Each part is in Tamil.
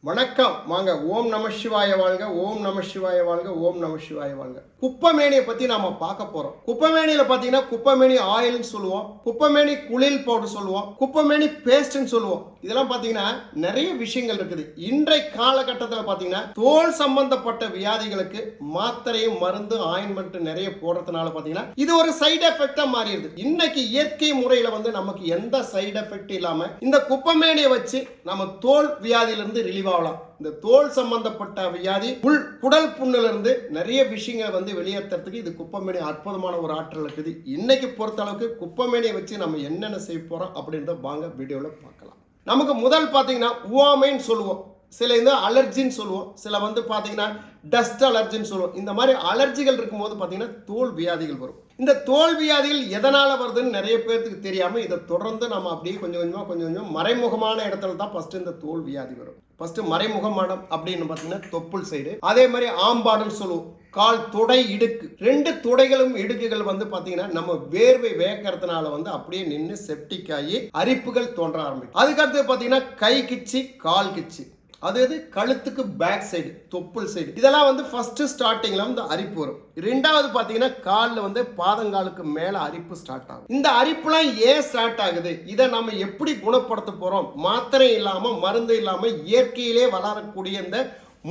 வணக்கம். வாங்க ஓம் நம சிவாய வாழ்க ஓம் நம சிவாய வாழ்க ஓம் நம சிவாய வாழ்க. குப்பமேனியை பத்தி நாம பார்க்க போறோம். குப்பமேனியில பாத்தீங்கன்னா குப்பமேனி ஆயில்னு சொல்லுவோம். குப்பமேனி குளியல் பவுடர் சொல்லுவோம். குப்பமேனி பேஸ்ட்னு சொல்லுவோம். இதெல்லாம் பார்த்தீங்கன்னா நிறைய விஷயங்கள் இருக்குது. இன்றைய காலகட்டத்தில் பார்த்தீங்கன்னா தோல் சம்பந்தப்பட்ட வியாதிகளுக்கு மாத்திரையும் மருந்து ஆயின்மெண்ட் நிறைய போடுறதுனால பார்த்தீங்கன்னா இது ஒரு சைடு எஃபெக்டாக மாறிடுது. இன்னைக்கு இயற்கை முறையில் வந்து நமக்கு எந்த சைடு எஃபெக்ட் இல்லாமல் இந்த குப்பமேனியை வச்சு நம்ம தோல் வியாதியிலிருந்து ரிலீவ் ஆகலாம். இந்த தோல் சம்பந்தப்பட்ட வியாதி உள் குடல் புண்ணிலிருந்து நிறைய விஷயங்களை வந்து வெளியேற்றுறதுக்கு இது குப்பமேனி அற்புதமான ஒரு ஆற்றல் இருக்குது. இன்னைக்கு பொறுத்த அளவுக்கு குப்பமேனியை வச்சு நம்ம என்னென்ன செய்ய போகிறோம் அப்படின்றத வாங்க வீடியோவில் பார்க்கலாம். நமக்கு முதல் பார்த்தீங்கன்னா உவாமைன்னு சொல்லுவோம். சில இந்த அலர்ஜின்னு சொல்லுவோம். சில வந்து பார்த்தீங்கன்னா டஸ்ட் அலர்ஜின்னு சொல்லுவோம். இந்த மாதிரி அலர்ஜிகள் இருக்கும்போது பார்த்தீங்கன்னா தோல் வியாதிகள் வரும். இந்த தோல் வியாதிகள் எதனால் வருதுன்னு நிறைய பேர்த்துக்கு தெரியாமல் இதை தொடர்ந்து நம்ம அப்படியே கொஞ்சம் கொஞ்சமாக கொஞ்சம் கொஞ்சம் மறைமுகமான இடத்துல தான் ஃபஸ்ட்டு இந்த தோல் வியாதி வரும். ஃபஸ்ட்டு மறைமுகமான அப்படின்னு பார்த்தீங்கன்னா தொப்புள் சைடு அதே மாதிரி ஆம்பாடுன்னு சொல்லுவோம். கால் துடை இடுக்கு. ரெண்டு துடைகளும் இடுக்குகள் வந்து பார்த்தீங்கன்னா நம்ம வேர்வை வேக்கிறதுனால வந்து அப்படியே நின்று செப்டிக் ஆகி அரிப்புகள் தோன்ற ஆரம்பிக்கும். அதுக்கடுத்து பார்த்தீங்கன்னா கை கிச்சி கால் கிச்சி. அதாவது கழுத்துக்கு பேக் சைடு தொப்புள் சைடு இதெல்லாம் வந்து ஃபர்ஸ்ட் ஸ்டார்டிங்ல வந்து அரிப்பு வரும். ரெண்டாவது பார்த்தீங்கன்னா காலில் வந்து பாதங்காலுக்கு மேலே அரிப்பு ஸ்டார்ட் ஆகும். இந்த அரிப்புலாம் ஏன் ஸ்டார்ட் ஆகுது? இதை நம்ம எப்படி குணப்படுத்த போறோம்? மாத்திரை இல்லாமல் மருந்து இல்லாமல் இயற்கையிலே வளரக்கூடிய இந்த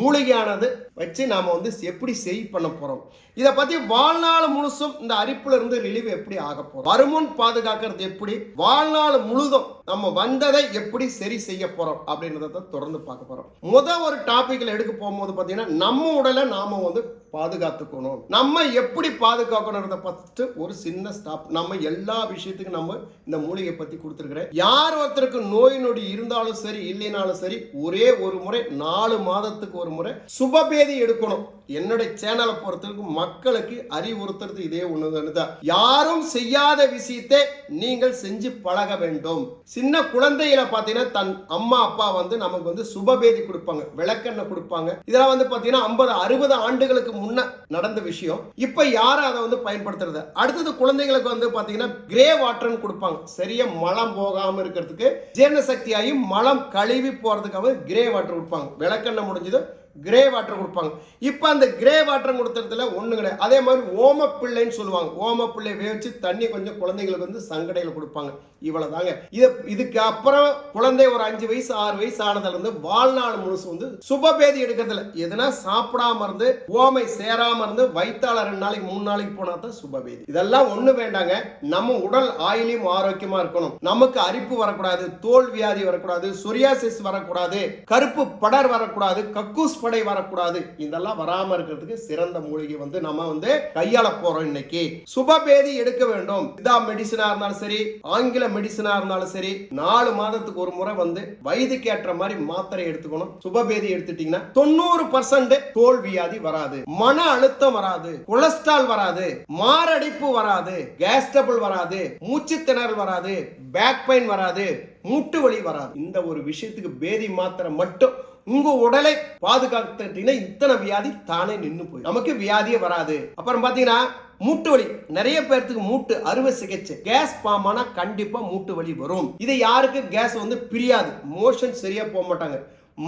மூலிகையானது வச்சு நாம வந்து எப்படி செய் பண்ண போறோம்? இதை பத்தி வாழ்நாள் முழுசும் இந்த அரிப்புல இருந்து ரிலீவ் எப்படி ஆக போறோம் வருமுன் பாதுகாக்கிறது எப்படி? வாழ்நாள் முழுதும் நம்ம வந்ததை எப்படி சரி செய்ய போறோம் அப்படின்றத தொடர்ந்து பார்க்க போறோம். முத ஒரு டாபிக்ல எடுக்க போகும்போது பாத்தீங்கன்னா நம்ம உடலை நாம வந்து பாதுகாத்துக்கணும். நம்ம எப்படி பாதுகாக்கணுன்றத பார்த்துட்டு ஒரு சின்ன ஸ்டாப் நம்ம எல்லா விஷயத்துக்கும் நம்ம இந்த மூலிகை பத்தி கொடுத்துருக்குறேன் யார் ஒருத்தருக்கு நோய் நொடி இருந்தாலும் சரி இல்லைனாலும் சரி ஒரே ஒரு முறை நாலு மாதத்துக்கு ஒரு முறை சுபபேதி எடுக்கணும். என்னுடைய சேனலை பொறுத்தவரைக்கும் மக்களுக்கு அறிவுறுத்துறது இதே ஒண்ணுதான் தான் யாரும் செய்யாத விஷயத்தை நீங்கள் செஞ்சு பழக வேண்டும். சின்ன குழந்தையில பாத்தீங்கன்னா தன் அம்மா அப்பா வந்து நமக்கு வந்து சுபபேதி கொடுப்பாங்க விளக்கெண்ணெய் கொடுப்பாங்க. இதெல்லாம் வந்து பாத்தீங்கன்னா ஐம்பது அறுபது ஆண்டுகளுக்கு முன்ன நடந்த விஷயம். இப்ப யாரும் அதை வந்து பயன்படுத்துறது அடுத்தது குழந்தைகளுக்கு வந்து பாத்தீங்கன்னா கிரே வாட்டர்னு கொடுப்பாங்க. சரியா மலம் போகாம இருக்கிறதுக்கு ஜீரண சக்தியாகி மலம் கழுவி போறதுக்காக கிரே வாட்டர் கொடுப்பாங்க. விளக்கெண்ணெய் முடிஞ்சது கிரே வாட்டர் கொடுப்பாங்க. இப்போ அந்த கிரே வாட்டர் கொடுத்துறதுல ஒன்றும் கிடையாது. அதே மாதிரி ஓமப்பிள்ளைன்னு சொல்லுவாங்க. ஓமப்பிள்ளை வேவிச்சு தண்ணி கொஞ்சம் குழந்தைங்களுக்கு வந்து சங்கடையில் கொடுப்பாங்க. இவ்வளவு தாங்க இது இதுக்கு அப்புறம் குழந்தை ஒரு அஞ்சு வயசு ஆறு வயசு ஆனதுல இருந்து வாழ்நாள் முழுசு வந்து சுபபேதி எடுக்கிறதுல எதுனா சாப்பிடாம இருந்து ஓமை சேராம இருந்து வைத்தால ரெண்டு நாளைக்கு மூணு நாளைக்கு போனா தான் சுபபேதி. இதெல்லாம் ஒண்ணு வேண்டாங்க. நம்ம உடல் ஆயிலையும் ஆரோக்கியமா இருக்கணும். நமக்கு அரிப்பு வரக்கூடாது தோல் வியாதி வரக்கூடாது சொரியாசிஸ் வரக்கூடாது கருப்பு படர் வரக்கூடாது கக்கூஸ் படை வரக்கூடாது. இதெல்லாம் வராம இருக்கிறதுக்கு சிறந்த மூலிகை வந்து நம்ம வந்து கையாள போறோம் இன்னைக்கு. சுபபேதி எடுக்க வேண்டும். இதா மெடிசனா இருந்தாலும் சரி ஆங்கில மெடிசனா இருந்தாலும் சரி நாலு மாதத்துக்கு ஒரு முறை வந்து வயதுக்கு ஏற்ற மாதிரி மாத்திரை எடுத்துக்கணும். சுபபேதி எடுத்துட்டீங்கன்னா தொண்ணூறு பர்சன்ட் தோல் வியாதி வராது மன அழுத்தம் வராது கொலஸ்ட்ரால் வராது மாரடைப்பு வராது கேஸ் டபுள் வராது மூச்சு திணறல் வராது பேக் பெயின் வராது மூட்டு வலி வராது. இந்த ஒரு விஷயத்துக்கு பேதி மாத்திரை மட்டும் உங்க உடலை பாதுகாத்துட்டீங்கன்னா இத்தனை வியாதி தானே நின்னு போய் நமக்கு வியாதியே வராது. அப்புறம் பாத்தீங்கன்னா மூட்டு வலி. நிறைய பேர்த்துக்கு மூட்டு அறுவை சிகிச்சை. கேஸ் பாமானா கண்டிப்பா மூட்டு வலி வரும். இது யாருக்கு? கேஸ் வந்து பிரியாது. மோஷன் சரியா போக மாட்டாங்க.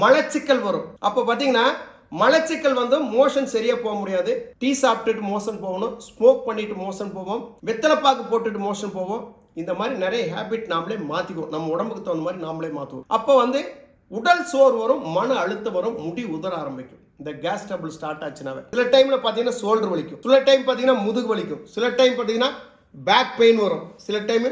மலச்சிக்கல் வரும். அப்ப பாத்தீங்கன்னா மலச்சிக்கல் வந்து மோஷன் சரியா போக முடியாது. டீ சாப்பிட்டுட்டு மோஷன் போகணும். ஸ்மோக் பண்ணிட்டு மோஷன் போவோம். வெத்தலைப்பாக்கு போட்டுட்டு மோஷன் போவோம். இந்த மாதிரி நிறைய ஹேபிட் நாமளே மாத்திக்குவோம். நம்ம உடம்புக்கு தகுந்த மாதிரி நாமளே மாத்துவோம். அப்போ வந்து உடல் சோர் வரும் மன அழுத்தம் வரும் முடி உதற ஆரம்பிக்கும். இந்த கேஸ் டபுள் ஸ்டார்ட் ஆச்சுனாவே. சில டைம்ல பார்த்தீங்கன்னா ஷோல்டர் வலிக்கும். சில டைம் பார்த்தீங்கன்னா முதுகு வலிக்கும். சில டைம் பார்த்தீங்கன்னா பேக் பெயின் வரும். சில டைம்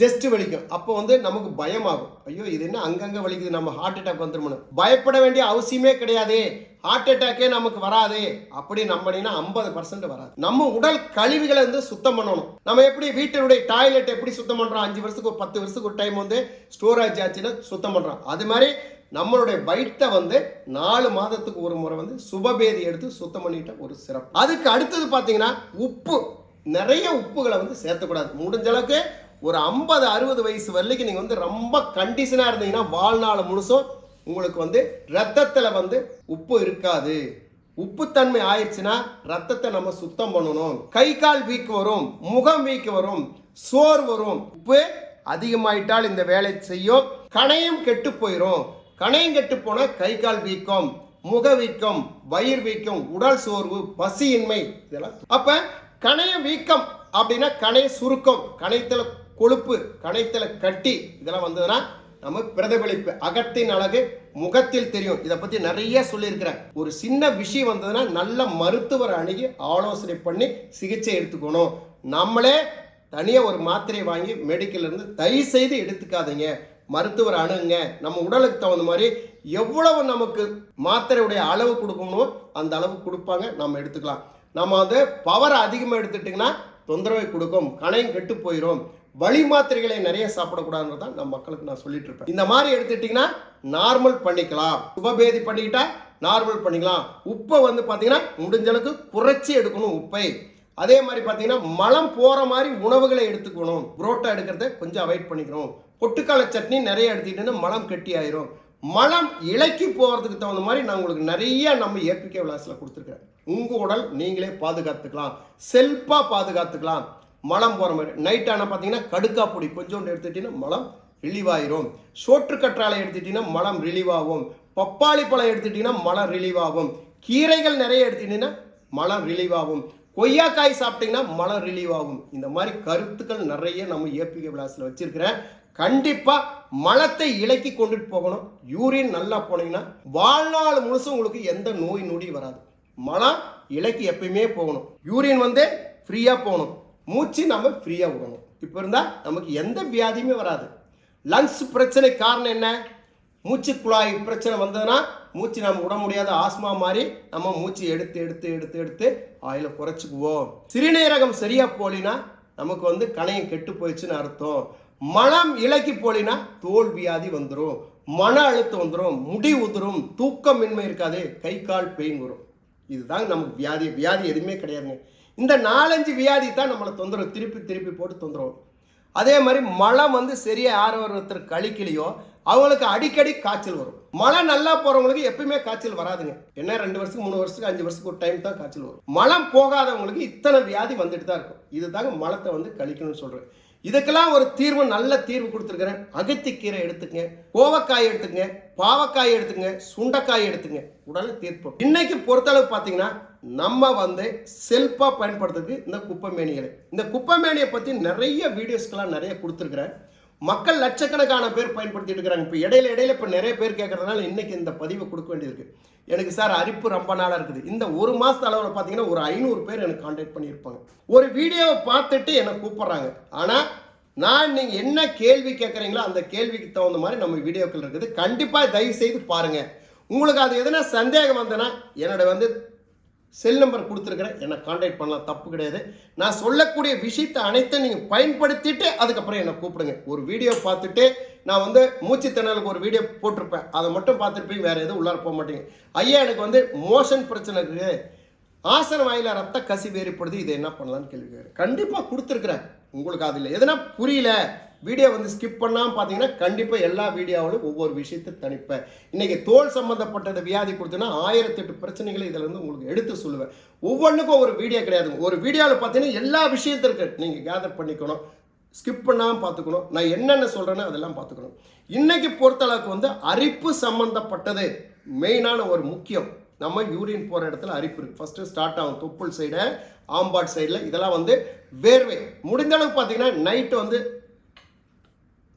ஜஸ்ட் வலிக்கும். அப்போ வந்து நமக்கு பயமாகும். ஐயோ இது என்ன அங்கங்கே வலிக்குது. நம்ம ஹார்ட் அட்டாக் வந்துருமோ பயப்பட வேண்டிய அவசியமே கிடையாதே. ஹார்ட் அட்டாக்கே நமக்கு வராதே அப்படி நம்பினா ஐம்பது பர்சன்ட் வராது. நம்ம உடல் கழிவுகளை வந்து சுத்தம் பண்ணணும். நம்ம எப்படி வீட்டினுடைய டாய்லெட் எப்படி சுத்தம் பண்றோம்? அஞ்சு வருஷத்துக்கு ஒரு பத்து வருஷத்துக்கு ஒரு டைம் வந்து ஸ்டோரேஜ் ஆச்சுன்னா சுத்தம் பண்றோம். அது மாதிரி நம்மளுடைய வயிற்றை வந்து நாலு மாதத்துக்கு ஒரு முறை வந்து சுபபேதி எடுத்து சுத்தம் பண்ணிட்ட ஒரு சிறப்பு. அதுக்கு அடுத்தது பார்த்தீங்கன்னா உப்பு. நிறைய உப்புகளை வந்து சேர்த்தக்கூடாது. முடிஞ்ச அளவுக்கு ஒரு ஐம்பது அறுபது வயசு வரைக்கும் நீங்கள் வந்து ரொம்ப கண்டிஷனாக இருந்தீங்கன்னா வாழ்நாள் முழுசும் உங்களுக்கு வந்து ரத்தத்தில் வந்து உப்பு இருக்காது. உப்புத்தன்மை ஆயிடுச்சுன்னா ரத்தத்தை நம்ம சுத்தம் பண்ணணும். கை கால் வீக்கு வரும் முகம் வீக்கு வரும் சோர் வரும். உப்பு அதிகமாயிட்டால் இந்த வேலை செய்யும். கணையும் கெட்டு போயிடும் கணையம் கெட்டு போனால் கை கால் வீக்கம் முக வீக்கம் வயிறு வீக்கம் உடல் சோர்வு பசியின்மை இதெல்லாம் அப்ப கணைய வீக்கம் அப்படின்னா கணைய சுருக்கம். கணைத்தல கொழுப்பு கணைத்தல கட்டி இதெல்லாம் வந்ததுன்னா நம்ம பிரதிபலிப்பு அகத்தின் அழகு முகத்தில் தெரியும். இதை பத்தி நிறைய சொல்லியிருக்கிறேன். ஒரு சின்ன விஷயம் வந்ததுன்னா நல்ல மருத்துவர் அணுகி ஆலோசனை பண்ணி சிகிச்சை எடுத்துக்கணும். நம்மளே தனியாக ஒரு மாத்திரை வாங்கி மெடிக்கல்லேருந்து தயவு செய்து எடுத்துக்காதீங்க. மருத்துவர் அணுகுங்க. நம்ம உடலுக்கு தகுந்த மாதிரி எவ்வளவு நமக்கு மாத்திரையுடைய அளவு கொடுக்கணுமோ அந்த அளவு கொடுப்பாங்க. நம்ம எடுத்துக்கலாம். நம்ம வந்து பவர் அதிகமாக எடுத்துட்டிங்கன்னா தொந்தரவை கொடுக்கும். கணையும் கெட்டு போயிடும் வழி மாத்திரைகளை நிறைய சாப்பிடக்கூடாதுன்னு தான் நம்ம மக்களுக்கு நான் சொல்லிட்டு இருப்பேன். இந்த மாதிரி எடுத்துட்டிங்கன்னா நார்மல் பண்ணிக்கலாம். சுபபேதி பண்ணிக்கிட்டா நார்மல் பண்ணிக்கலாம். உப்பை வந்து பார்த்தீங்கன்னா முடிஞ்ச அளவுக்கு குறைச்சி எடுக்கணும் உப்பை. அதே மாதிரி பார்த்தீங்கன்னா மலம் போகிற மாதிரி உணவுகளை எடுத்துக்கணும். புரோட்டா எடுக்கிறத கொஞ்சம் அவாய்ட் பண்ணிக்கணும். பொட்டுக்கால சட்னி நிறைய எடுத்துக்கிட்டேன்னா மலம் கெட்டி ஆயிரும். மலம் இலைக்கு போகிறதுக்கு தகுந்த மாதிரி நான் உங்களுக்கு நிறைய நம்ம ஏபிகே விளாஸில் கொடுத்துருக்கேன் உங்கள் உடல் நீங்களே பாதுகாத்துக்கலாம். செல்ஃபாக பாதுகாத்துக்கலாம். மலம் போகிற மாதிரி. நைட் ஆனால் பார்த்தீங்கன்னா கடுக்கா பொடி கொஞ்சோண்டு எடுத்துட்டீங்கன்னா மலம் ரிலீவ் ஆயிரும். சோற்று கற்றாழை எடுத்துட்டீங்கன்னா மலம் ரிலீவ் ஆகும். பப்பாளி பழம் எடுத்துட்டீங்கன்னா மலம் ரிலீவ் ஆகும். கீரைகள் நிறைய எடுத்துட்டீங்கன்னா மலம் ரிலீவ் ஆகும். கொய்யாக்காய் சாப்பிட்டீங்கன்னா மலம் ரிலீவ் ஆகும். இந்த மாதிரி கருத்துக்கள் நிறைய நம்ம ஏபிகே விளாஸில் வச்சுருக்கிறேன். கண்டிப்பாக மலத்தை இலக்கி கொண்டுட்டு போகணும். யூரின் நல்லா போனீங்கன்னா வாழ்நாள் முழுசும் உங்களுக்கு எந்த நோய் நொடி வராது. மலம் இலக்கி எப்பயுமே போகணும். யூரின் வந்து ஃப்ரீயாக போகணும். மூச்சு நம்ம ஃப்ரீயாக விடணும். இப்போ இருந்தால் நமக்கு எந்த வியாதியுமே வராது. லங்ஸ் பிரச்சனை காரணம் என்ன? மூச்சு குழாய் பிரச்சனை வந்ததுன்னா மூச்சு நம்ம விட முடியாத ஆஸ்மா மாதிரி நம்ம மூச்சு எடுத்து எடுத்து எடுத்து எடுத்து ஆயில குறைச்சிக்குவோம். சிறுநீரகம் சரியாக போலினா நமக்கு வந்து கணையம் கெட்டு போயிடுச்சுன்னு அர்த்தம். மனம் இலக்கி போலினா தோல் வியாதி வந்துடும் மன அழுத்தம் வந்துடும் முடி உதிரும். தூக்கமின்மை இருக்காது. கை கால் பெயின் வரும். இதுதான் நமக்கு வியாதி. வியாதி எதுவுமே கிடையாதுங்க. இந்த நாலஞ்சு வியாதி தான் நம்மளை தொந்தரவு திருப்பி திருப்பி போட்டு தொந்தரவு. அதே மாதிரி மழை வந்து சரியாக யார் ஒருத்தர் கழிக்கலையோ அவங்களுக்கு அடிக்கடி காய்ச்சல் வரும். மழை நல்லா போகிறவங்களுக்கு எப்பயுமே காய்ச்சல் வராதுங்க. என்ன ரெண்டு வருஷத்துக்கு மூணு வருஷத்துக்கு அஞ்சு வருஷத்துக்கு ஒரு டைம் தான் காய்ச்சல் வரும். மழை போகாதவங்களுக்கு இத்தனை வியாதி வந்துட்டு தான் இருக்கும். இதுதாங்க மலத்தை வந்து கழிக்கணும்னு சொல்கிறேன் இதுக்கெல்லாம் ஒரு தீர்வு நல்ல தீர்வு கொடுத்துருக்குறேன். அகத்திக்கீரை எடுத்துக்கங்க கோவக்காய் எடுத்துக்கங்க பாவக்காய் எடுத்துக்கங்க சுண்டைக்காய் எடுத்துங்க உடல் தீர்ப்போம். இன்னைக்கு பொறுத்தளவு பார்த்தீங்கன்னா நம்ம வந்து செல்ஃபாக பயன்படுத்துறதுக்கு இந்த குப்பைமேனிகளை. இந்த குப்பைமேனியை பற்றி நிறைய வீடியோஸ்க்கெல்லாம் நிறைய கொடுத்துருக்குறேன். மக்கள் லட்சக்கணக்கான பேர் பயன்படுத்திட்டு இருக்கிறாங்க. இப்போ இடையில இடையில இப்போ நிறைய பேர் கேட்கறதுனால இன்னைக்கு இந்த பதிவை கொடுக்க வேண்டியிருக்கு. எனக்கு சார் அரிப்பு ரொம்ப நாளாக இருக்குது. இந்த ஒரு மாதத்து அளவில் பார்த்தீங்கன்னா ஒரு ஐநூறு பேர் எனக்கு காண்டாக்ட் பண்ணியிருப்பாங்க. ஒரு வீடியோவை பார்த்துட்டு என்னை கூப்பிட்றாங்க. ஆனால் நான் நீங்கள் என்ன கேள்வி கேட்குறீங்களோ அந்த கேள்விக்கு தகுந்த மாதிரி நம்ம வீடியோக்கள் இருக்குது. கண்டிப்பாக தயவு செய்து பாருங்கள் உங்களுக்கு அது எதனா சந்தேகம் வந்ததுன்னா என்னோட வந்து செல் நம்பர் கொடுத்துருக்குறேன். என்னை காண்டாக்ட் பண்ணலாம் தப்பு கிடையாது. நான் சொல்லக்கூடிய விஷயத்தை அனைத்தும் நீங்கள் பயன்படுத்திட்டு அதுக்கப்புறம் என்னை கூப்பிடுங்க. ஒரு வீடியோ பார்த்துட்டு நான் வந்து மூச்சு திணறலுக்கு ஒரு வீடியோ போட்டிருப்பேன். அதை மட்டும் பார்த்துருப்பீங்க வேறு எதுவும் உள்ளார போக மாட்டீங்க. ஐயா எனக்கு வந்து மோஷன் பிரச்சனை இருக்குது. ஆசன வாயில ரத்த கசிவு ஏற்படுது. இதை என்ன பண்ணலான்னு கேள்வி கண்டிப்பாக கொடுத்துருக்குறேன் உங்களுக்கு அதில் எதுனா புரியல. வீடியோ வந்து ஸ்கிப் பண்ணாமல் பார்த்தீங்கன்னா கண்டிப்பாக எல்லா வீடியோவிலும் ஒவ்வொரு விஷயத்தை தனிப்பேன் இன்றைக்கி தோல் சம்மந்தப்பட்டது வியாதி கொடுத்தேன்னா ஆயிரத்தெட்டு பிரச்சனைகளை இதிலேருந்து உங்களுக்கு எடுத்து சொல்லுவேன். ஒவ்வொன்றுக்கும் ஒரு வீடியோ கிடையாது. ஒரு வீடியோவில் பார்த்தீங்கன்னா எல்லா விஷயத்திற்கு நீங்கள் கேதர் பண்ணிக்கணும். ஸ்கிப் பண்ணாமல் பார்த்துக்கணும் நான் என்னென்ன சொல்கிறேனோ அதெல்லாம் பார்த்துக்கணும் இன்றைக்கி பொறுத்தளவுக்கு வந்து அரிப்பு சம்மந்தப்பட்டது மெயினான ஒரு முக்கியம். நம்ம யூரின் போகிற இடத்துல அரிப்பு இருக்குது ஃபஸ்ட்டு ஸ்டார்ட் ஆகும். தொப்புள் சைடு ஆம்பாட் சைடில் இதெல்லாம் வந்து வேர்வை. முடிந்த அளவுக்கு பார்த்தீங்கன்னா நைட்டு வந்து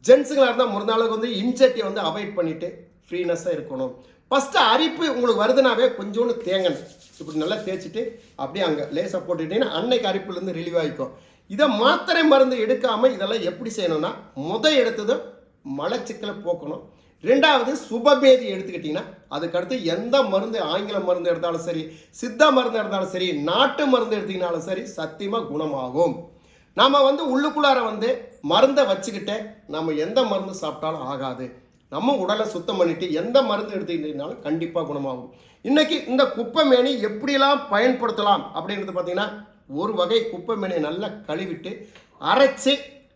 ஜென்ஸுங்களாக இருந்தால் முடிந்த அளவுக்கு வந்து இன்செட்டியை வந்து அவாய்ட் பண்ணிவிட்டு ஃப்ரீனஸ்ஸாக இருக்கணும். ஃபஸ்ட்டு அரிப்பு உங்களுக்கு வருதுனாவே கொஞ்சோண்டு தேங்கணும் இப்படி நல்லா தேய்ச்சிட்டு அப்படியே அங்கே லேசாக போட்டுக்கிட்டிங்கன்னா அன்னைக்கு அரிப்புலேருந்து ரிலீவ் ஆகிக்கும் இதை மாத்திரை மருந்து எடுக்காமல் இதெல்லாம் எப்படி செய்யணும்னா முதல் எடுத்தது மலச்சிக்கலை போக்கணும். ரெண்டாவது சுபபேதி எடுத்துக்கிட்டிங்கன்னா அதுக்கடுத்து எந்த மருந்து ஆங்கில மருந்து எடுத்தாலும் சரி சித்த மருந்து எடுத்தாலும் சரி நாட்டு மருந்து எடுத்தீங்கனாலும் சரி சத்தியமாக குணமாகும். நாம் வந்து உள்ளுக்குள்ளார வந்து மருந்தை வச்சுக்கிட்டே நம்ம எந்த மருந்து சாப்பிட்டாலும் ஆகாது. நம்ம உடலை சுத்தம் பண்ணிட்டு எந்த மருந்து எடுத்துக்கிட்டீங்கனாலும் கண்டிப்பாக குணமாகும். இன்றைக்கி இந்த குப்பைமேனி எப்படியெல்லாம் பயன்படுத்தலாம் அப்படின்றது பார்த்திங்கன்னா ஒரு வகை குப்பைமேனியை நல்லா கழுவிட்டு அரைச்சி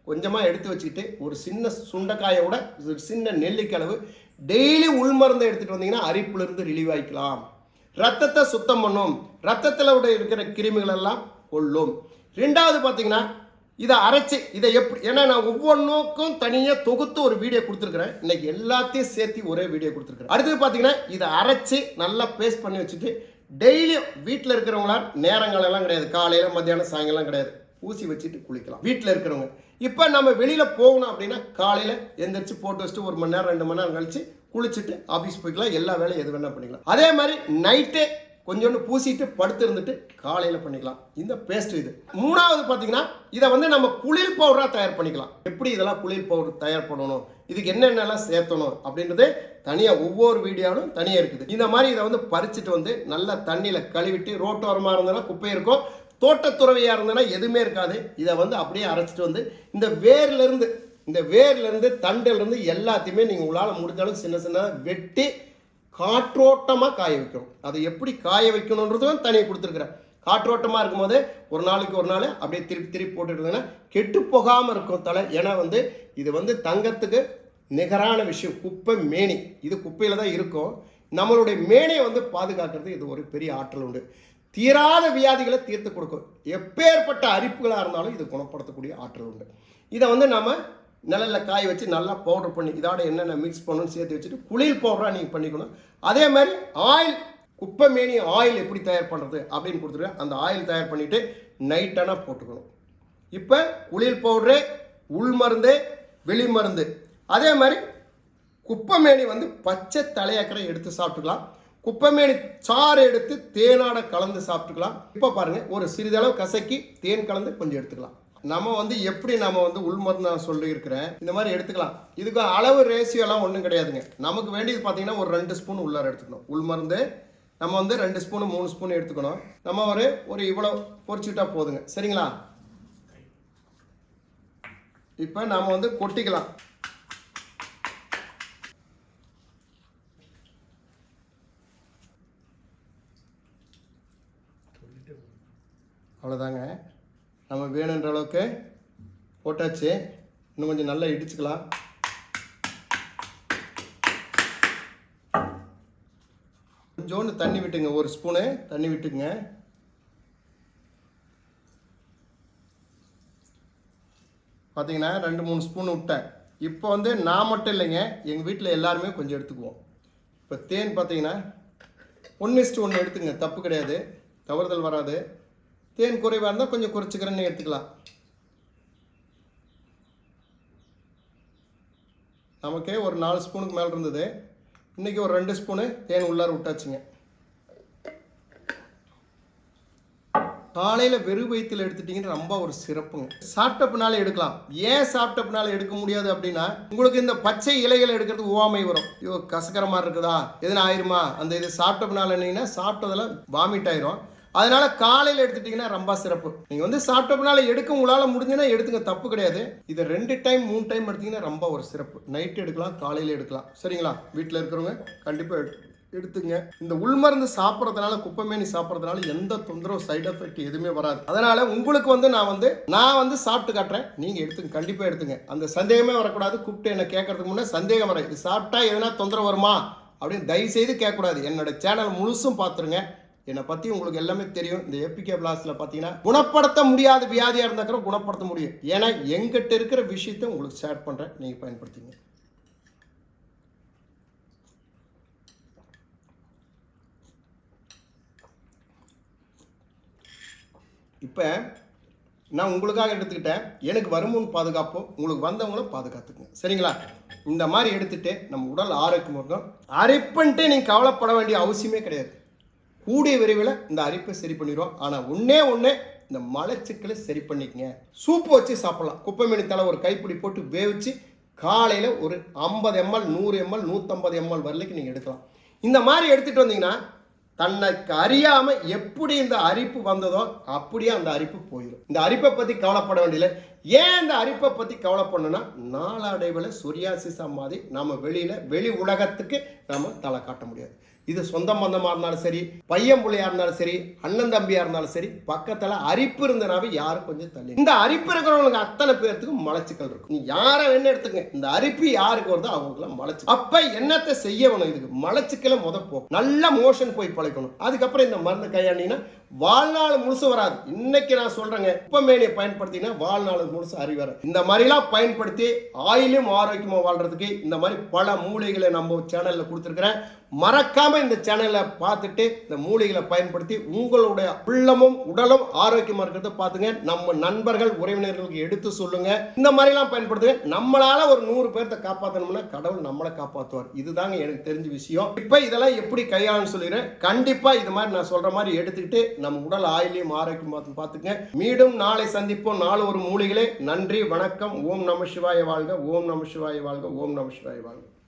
கொஞ்சமாக எடுத்து வச்சுக்கிட்டு ஒரு சின்ன சுண்டைக்காயோட ஒரு சின்ன நெல்லிக்களவு டெய்லி உள்மருந்தை எடுத்துகிட்டு வந்தீங்கன்னா அரிப்புலேருந்து ரிலீவ் ஆகிக்கலாம் ரத்தத்தை சுத்தம் பண்ணும். ரத்தத்தில் இருக்கிற கிருமிகள் எல்லாம் கொள்ளும் ரெண்டாவது பார்த்தீங்கன்னா இதை அரைச்சி இதை எப்படி ஏன்னா நான் ஒவ்வொன்றுக்கும் தனியாக தொகுத்து ஒரு வீடியோ கொடுத்துருக்குறேன். இன்னைக்கு எல்லாத்தையும் சேர்த்து ஒரே வீடியோ கொடுத்துருக்குறேன். அடுத்தது பார்த்தீங்கன்னா இதை அரைச்சி நல்லா பேஸ்ட் பண்ணி வச்சுட்டு டெய்லியும் வீட்டில் இருக்கிறவங்களாம் நேரங்களெல்லாம் கிடையாது. காலையில் மத்தியானம் சாயங்காலம் கிடையாது. ஊசி வச்சுட்டு குளிக்கலாம். வீட்டில் இருக்கிறவங்க. இப்போ நம்ம வெளியில் போகணும் அப்படின்னா காலையில் எந்திரிச்சு போட்டு வச்சுட்டு ஒரு மணி நேரம் ரெண்டு மணி நேரம் கழிச்சு குளிச்சுட்டு ஆஃபீஸ் போய்க்கலாம். எல்லா வேலையும் எது வேணால் பண்ணிக்கலாம். அதே மாதிரி நைட்டே கொஞ்சோண்டு பூசிட்டு படுத்து இருந்துட்டு காலையில் பண்ணிக்கலாம். இந்த பேஸ்ட் இது. மூணாவது பார்த்தீங்கன்னா இதை வந்து நம்ம குளிர் பவுடராக தயார் பண்ணிக்கலாம். எப்படி இதெல்லாம் குளிர் பவுடர் தயார் பண்ணணும்? இதுக்கு என்னென்னலாம் சேர்த்தணும்? அப்படின்றது தனியாக ஒவ்வொரு வீடியோவும் தனியாக இருக்குது. இந்த மாதிரி இதை வந்து பறிச்சுட்டு வந்து நல்லா தண்ணியில் கழுவிட்டு ரோட்டோரமாக இருந்ததுன்னா குப்பை இருக்கும். தோட்டத்துறவையாக இருந்ததுன்னா எதுவுமே இருக்காது. இதை வந்து அப்படியே அரைச்சிட்டு வந்து இந்த வேர்லேருந்து இந்த வேர்லேருந்து தண்டிலிருந்து எல்லாத்தையுமே நீங்கள் உங்களால் முடிஞ்ச சின்ன சின்னதாக வெட்டி காற்றோட்டமாக காய வைக்கணும். அதை எப்படி காய வைக்கணுன்றதும் தனியாக கொடுத்துருக்குறேன் காற்றோட்டமாக இருக்கும்போது ஒரு நாளைக்கு ஒரு நாள் அப்படியே திருப்பி திருப்பி போட்டுட்டு கெட்டு போகாமல் இருக்கும் தலை. ஏன்னா வந்து இது வந்து தங்கத்துக்கு நிகரான விஷயம். குப்பை மேனி. இது குப்பையில் தான் இருக்கும். நம்மளுடைய மேனையை வந்து பாதுகாக்கிறது இது ஒரு பெரிய ஆற்றல் உண்டு. தீராத வியாதிகளை தீர்த்து கொடுக்கும். எப்பேற்பட்ட அரிப்புகளாக இருந்தாலும் இது குணப்படுத்தக்கூடிய ஆற்றல் உண்டு. இதை வந்து நம்ம நிழலில் காய வச்சு நல்லா பவுடர் பண்ணி இதோட என்னென்ன மிக்ஸ் பண்ணணும்னு சேர்த்து வச்சுட்டு குளிர் பவுடராக நீங்கள் பண்ணிக்கணும். அதே மாதிரி ஆயில் குப்பை மேனி ஆயில் எப்படி தயார் பண்ணுறது அப்படின்னு கொடுத்துருவேன் அந்த ஆயில் தயார் பண்ணிவிட்டு நைட்டானா போட்டுக்கணும். இப்போ குளிர் பவுடரு உள் மருந்து வெளி மருந்து. அதே மாதிரி குப்பைமேனி வந்து பச்சை தலையக்கரை எடுத்து சாப்பிட்டுக்கலாம். குப்பைமேனி சாறு எடுத்து தேனாட கலந்து சாப்பிட்டுக்கலாம். இப்போ பாருங்கள் ஒரு சிறிதளவு கசக்கி தேன் கலந்து கொஞ்சம் எடுத்துக்கலாம். நம்ம வந்து எப்படி நம்ம வந்து உள்மருந்து நான் சொல்லியிருக்கிறேன். இந்த மாதிரி எடுத்துக்கலாம். இதுக்கு அளவு ரேசியோலாம் ஒன்றும் கிடையாதுங்க. நமக்கு வேண்டியது பார்த்தீங்கன்னா ஒரு ரெண்டு ஸ்பூன் உள்ளார எடுத்துக்கணும். உள்மருந்து நம்ம வந்து ரெண்டு ஸ்பூனு மூணு ஸ்பூன் எடுத்துக்கணும். நம்ம ஒரு ஒரு இவ்வளோ பொறிச்சுட்டா போதுங்க. சரிங்களா? இப்போ நாம் வந்து கொட்டிக்கலாம். அவ்வளோதாங்க நம்ம வேணுன்ற அளவுக்கு போட்டாச்சு. இன்னும் கொஞ்சம் நல்லா இடிச்சுக்கலாம். கொஞ்சோண்டு தண்ணி விட்டுங்க ஒரு ஸ்பூனு. தண்ணி விட்டுங்க பார்த்தீங்கன்னா ரெண்டு மூணு ஸ்பூன் விட்டேன். இப்போ வந்து நான் மட்டும் இல்லைங்க எங்கள் வீட்டில் எல்லாருமே கொஞ்சம் எடுத்துக்குவோம். இப்போ தேன் பார்த்தீங்கன்னா ஒன்று இஸ்ட்டு ஒன்று எடுத்துங்க தப்பு கிடையாது. தவறுதல் வராது. தேன் குறைவாக இருந்தால் கொஞ்சம் குறைச்சிக்கிறேன்னு எடுத்துக்கலாம். நமக்கே ஒரு நாலு ஸ்பூனுக்கு மேலே இருந்தது. இன்றைக்கி ஒரு ரெண்டு ஸ்பூனு தேன் உள்ளார விட்டாச்சுங்க. காலையில் வெறும் வயிற்றில் எடுத்துட்டிங்கன்னு ரொம்ப ஒரு சிறப்புங்க. சாப்பிட்டப்பினால எடுக்கலாம். ஏன் சாப்பிட்டப்பினால எடுக்க முடியாது அப்படின்னா உங்களுக்கு இந்த பச்சை இலைகளை எடுக்கிறது ஓமை வரும். ஐயோ கசக்கிற மாதிரி இருக்குதா? எதுனா ஆயிருமா? அந்த இது சாப்பிட்டப்பினால என்னங்கன்னா சாப்பிட்டதெல்லாம் வாமிட் ஆயிரும். அதனால காலையில் எடுத்துட்டீங்கன்னா ரொம்ப சிறப்பு. நீங்கள் வந்து சாப்பிட்டப்பனால எடுக்க உங்களால் முடிஞ்சுன்னா எடுத்துங்க தப்பு கிடையாது. இதை ரெண்டு டைம் மூணு டைம் எடுத்தீங்கன்னா ரொம்ப ஒரு சிறப்பு. நைட்டு எடுக்கலாம் காலையில் எடுக்கலாம். சரிங்களா? வீட்டில் இருக்கிறவங்க கண்டிப்பாக எடு எடுத்துங்க. இந்த உள்மருந்து சாப்பிட்றதுனால குப்பைமேனி சாப்பிட்றதுனால எந்த தொந்தரவு சைடு எஃபெக்ட் எதுவுமே வராது. அதனால உங்களுக்கு வந்து நான் வந்து நான் வந்து சாப்பிட்டு காட்டுறேன். நீங்க எடுத்துங்க கண்டிப்பா எடுத்துங்க. அந்த சந்தேகமே வரக்கூடாது. கூப்பிட்டு என்ன கேட்கறதுக்கு முன்னே சந்தேகம் வர இது சாப்பிட்டா எதனா தொந்தரவு வருமா? அப்படின்னு தயவு செய்து கேட்கக்கூடாது. என்னோட சேனல் முழுசும் பார்த்துருங்க. என்னை பற்றி உங்களுக்கு எல்லாமே தெரியும். இந்த எபிகே பிளாஸில் பார்த்தீங்கன்னா குணப்படுத்த முடியாத வியாதியாக இருந்தால் கூட குணப்படுத்த முடியும். ஏன்னா எங்கிட்ட இருக்கிற விஷயத்தை உங்களுக்கு ஷேர் பண்ணுறேன் நீங்கள் பயன்படுத்திங்க இப்போ நான் உங்களுக்காக எடுத்துக்கிட்டேன். எனக்கு வருமுன் பாதுகாப்போம் உங்களுக்கு வந்தவங்களும் பாதுகாத்துக்குங்க. சரிங்களா? இந்த மாதிரி எடுத்துகிட்டு நம்ம உடல் ஆரோக்கியம் இருக்கும் அரைப்பன்ட்டு நீங்கள் கவலைப்பட வேண்டிய அவசியமே கிடையாது. கூடிய விரைவில் இந்த அரிப்பை சரி பண்ணிடுவோம். ஆனால் ஒன்றே ஒன்று இந்த மலச்சிக்கலை சரி பண்ணிக்கங்க. சூப்பு வச்சு சாப்பிட்லாம். குப்பை மீனி தலை ஒரு கைப்பிடி போட்டு வேவிச்சு காலையில் ஒரு ஐம்பது எம்எல் நூறு எம்எல் நூற்றம்பது எம்எல் வரலைக்கு நீங்கள் எடுக்கலாம். இந்த மாதிரி எடுத்துகிட்டு வந்தீங்கன்னா தன்னைக்கு அறியாமல் எப்படி இந்த அரிப்பு வந்ததோ அப்படியே அந்த அரிப்பு போயிடும் இந்த அரிப்பை பற்றி கவலைப்பட வேண்டியதில்லை. ஏன் இந்த அரிப்பை பற்றி கவலைப்படணும்னா நாளடைவில் சொரியாசிசம் மாதிரி நம்ம வெளியில் வெளி உலகத்துக்கு நாம் தலை காட்ட முடியாது. இது சொந்த பந்தமாக இருந்தாலும் சரி பையன் பிள்ளையாக இருந்தாலும் சரி அண்ணன் தம்பியாக இருந்தாலும் சரி பக்கத்தில் அரிப்பு இருந்தனாவே யாரும் கொஞ்சம் தள்ளி இந்த அரிப்பு இருக்கிறவங்களுக்கு அத்தனை பேர்த்துக்கு மலச்சிக்கல் இருக்கும். நீ யாரை வேணும் எடுத்துங்க இந்த அரிப்பு யாருக்கு வருதோ அவங்களுக்குலாம் மலச்சு அப்போ என்னத்தை செய்ய வேணும் இதுக்கு? மலச்சிக்கலை முத போ. நல்ல மோஷன் போய் பழைக்கணும் அதுக்கப்புறம் இந்த மருந்து கையாண்டினா வாழ்நாள் முழுசு வராது. இன்னைக்கு நான் சொல்றேங்க குப்பமேனியை பயன்படுத்தினா வாழ்நாள் முழுசு அறிவர இந்த மாதிரிலாம் பயன்படுத்தி ஆயிலும் ஆரோக்கியமாக வாழ்றதுக்கு இந்த மாதிரி பல மூலிகளை நம்ம சேனலில் கொடுத்துருக்குறேன். மறக்காம இந்த சேனலை பார்த்துட்டு இந்த மூலிகளை பயன்படுத்தி உங்களுடைய உள்ளமும் உடலும் ஆரோக்கியமாக இருக்கிறத பார்த்துங்க. நம்ம நண்பர்கள் உறவினர்களுக்கு எடுத்து சொல்லுங்க. இந்த மாதிரிலாம் பயன்படுத்துங்க. நம்மளால ஒரு நூறு பேர்த்த காப்பாற்றணும்னா கடவுள் நம்மளை காப்பாற்றுவார் இதுதாங்க எனக்கு தெரிஞ்ச விஷயம். இப்போ இதெல்லாம் எப்படி கையாளன்னு சொல்லிடுறேன். கண்டிப்பாக இது மாதிரி நான் சொல்ற மாதிரி எடுத்துக்கிட்டு நம்ம உடல் ஆயிலையும் ஆரோக்கியம் பார்த்து பார்த்துங்க. மீண்டும் நாளை சந்திப்போம். நாலு ஒரு மூலிகளே. நன்றி வணக்கம். ஓம் நம சிவாய வாழ்க. ஓம் நம சிவாய வாழ்க. ஓம் நம சிவாய வாழ்க.